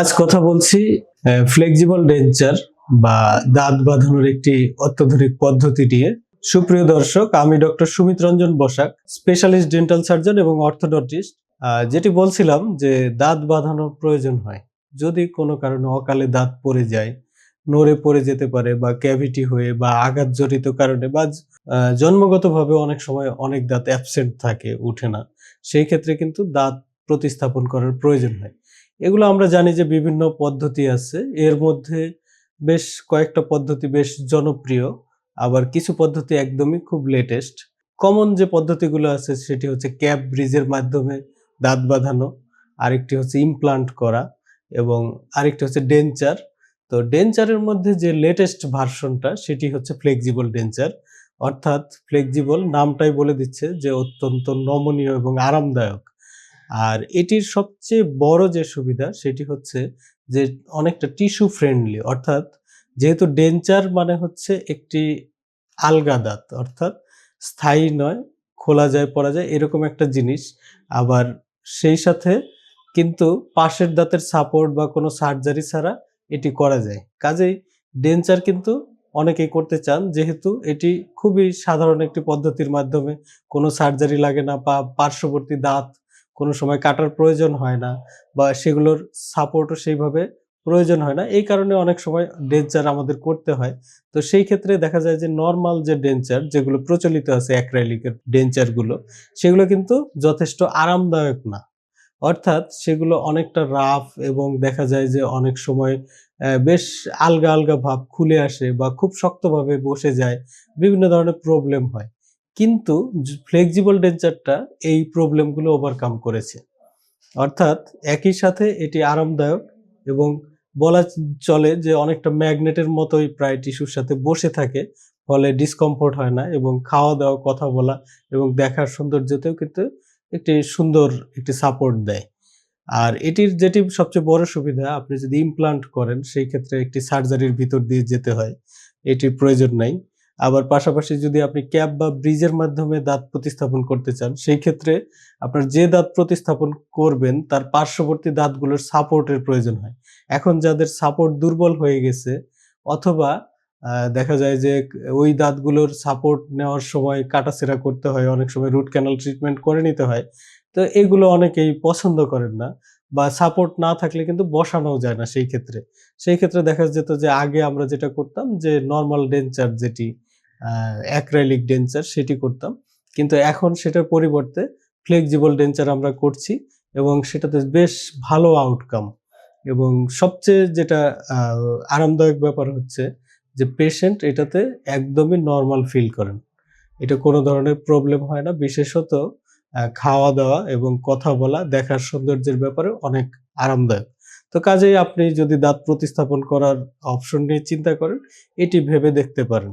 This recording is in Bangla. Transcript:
আজ কথা বলছি ফ্লেক্সিবল ডেঞ্চার বা দাঁত বাঁধানোর একটি অত্যাধুনিক পদ্ধতি নিয়ে। সুপ্রিয় দর্শক, আমি doctor Sumit Ranjan Basak specialist dental surgeon এবং অর্থোডন্টিস্ট যেটি বলছিলাম যে দাঁত বাঁধানোর প্রয়োজন হয়। যদি কোনো কারণে অকালে দাঁত পড়ে যায়, নড়ে পড়ে যেতে পারে বা ক্যাভিটি হয়ে বা আঘাতজনিত কারণে বা জন্মগতভাবে অনেক সময় অনেক দাঁত অ্যাবসেন্ট থাকে, উঠে না, সেই ক্ষেত্রে কিন্তু দাঁত প্রতিস্থাপন করার প্রয়োজন হয়। এগুলো আমরা জানি যে বিভিন্ন পদ্ধতি আছে। এর মধ্যে বেশ কয়েকটা পদ্ধতি বেশ জনপ্রিয়, আবার কিছু পদ্ধতি একদমই খুব লেটেস্ট কমন যে পদ্ধতিগুলো আছে সেটি হচ্ছে ক্যাপ ব্রিজের মাধ্যমে দাঁত বাঁধানো, আরেকটি হচ্ছে ইমপ্লান্ট করা, এবং আরেকটি হচ্ছে ডেঞ্চার তো ডেঞ্চারের মধ্যে যে লেটেস্ট ভার্সনটা সেটি হচ্ছে ফ্লেক্সিবল ডেঞ্চার অর্থাৎ ফ্লেক্সিবল নামটাই বলে দিচ্ছে যে অত্যন্ত নমনীয় এবং আরামদায়ক। আর এটির সবচেয়ে বড় যে সুবিধা সেটি হচ্ছে যে অনেকটা টিস্যু ফ্রেন্ডলি অর্থাৎ যেহেতু ডেঞ্চার মানে হচ্ছে একটি আলগা দাঁত, অর্থাৎ স্থায়ী নয়, খোলা যায়, পড়া যায়, এরকম একটা জিনিস। আবার সেই সাথে কিন্তু পাশের দাঁতের সাপোর্ট বা কোনো সার্জারি ছাড়া এটি করা যায়। কাজেই ডেঞ্চার কিন্তু অনেকেই করতে চান, যেহেতু এটি খুবই সাধারণ একটি পদ্ধতির মাধ্যমে কোনো সার্জারি লাগে না বা পার্শ্ববর্তী দাঁত কোনো সময় কাটার প্রয়োজন হয় না বা সেগুলোর সাপোর্টও সেইভাবে প্রয়োজন হয় না। এই কারণে অনেক সময় ডেঞ্চার আমাদের করতে হয়। তো সেই ক্ষেত্রে দেখা যায় যে নর্মাল যে ডেঞ্চার যেগুলো প্রচলিত আছে অ্যাক্রাইলিকের ডেঞ্চারগুলো সেগুলো কিন্তু যথেষ্ট আরামদায়ক না। অর্থাৎ সেগুলো অনেকটা রাফ এবং দেখা যায় যে অনেক সময় বেশ আলগা আলগা ভাব খুলে আসে বা খুব শক্তভাবে বসে যায়। বিভিন্ন ধরনের প্রবলেম হয়। কিন্তু ফ্লেক্সিবল ডেঞ্চারটা এই প্রবলেমগুলো ওভারকাম করেছে। অর্থাৎ একই সাথে এটি আরামদায়ক এবং বলা চলে যে অনেকটা ম্যাগনেটের মতোই প্রায় টিস্যুর সাথে বসে থাকে, ফলে ডিসকমফোর্ট হয় না এবং খাওয়া দাওয়া কথা বলা এবং দেখার সৌন্দর্যতেও কিন্তু একটি সুন্দর একটি সাপোর্ট দেয়। আর এটির যেটি সবচেয়ে বড় সুবিধা, আপনি যদি ইমপ্লান্ট করেন, সেই ক্ষেত্রে একটি সার্জারির ভিতর দিয়ে যেতে হয়। এটির প্রয়োজন নাই। আবার পাশাপাশি যদি আপনি ক্যাপ বা ব্রিজের মাধ্যমে দাঁত প্রতিস্থাপন করতে চান, সেই ক্ষেত্রে আপনার যে দাঁত প্রতিস্থাপন করবেন, তার পার্শ্ববর্তী দাঁতগুলোর সাপোর্টের প্রয়োজন হয়। এখন যাদের সাপোর্ট দুর্বল হয়ে গেছে, অথবা দেখা যায় যে ওই দাঁতগুলোর সাপোর্ট নেওয়ার সময় কাটাছেঁড়া করতে হয়, অনেক সময় রুট ক্যানাল ট্রিটমেন্ট করে নিতে হয়, তো এগুলো অনেকেই পছন্দ করেন না বা সাপোর্ট না থাকলে কিন্তু বসানো যায় না সেই ক্ষেত্রে। সেই ক্ষেত্রে দেখা যেত যে আগে আমরা যেটা করতাম যে নর্মাল ডেঞ্চার যেটি অ্যাক্রাইলিক ডেঞ্চার সেটি করতাম। কিন্তু এখন সেটার পরিবর্তে ফ্লেক্সিবল ডেঞ্চার আমরা করছি এবং সেটাতে বেশ ভালো আউটকাম এবং সবচেয়ে যেটা আরামদায়ক ব্যাপার হচ্ছে যে পেশেন্ট এটাতে একদমই নর্মাল ফিল করেন। এটা কোনো ধরনের প্রবলেম হয় না। বিশেষত খাওয়া দাওয়া এবং কথা বলা, দেখার সৌন্দর্যের ব্যাপারে অনেক আরামদায়ক। তো কাজেই আপনি যদি দাঁত প্রতিস্থাপন করার অপশন নিয়ে চিন্তা করেন, এটি ভেবে দেখতে পারেন।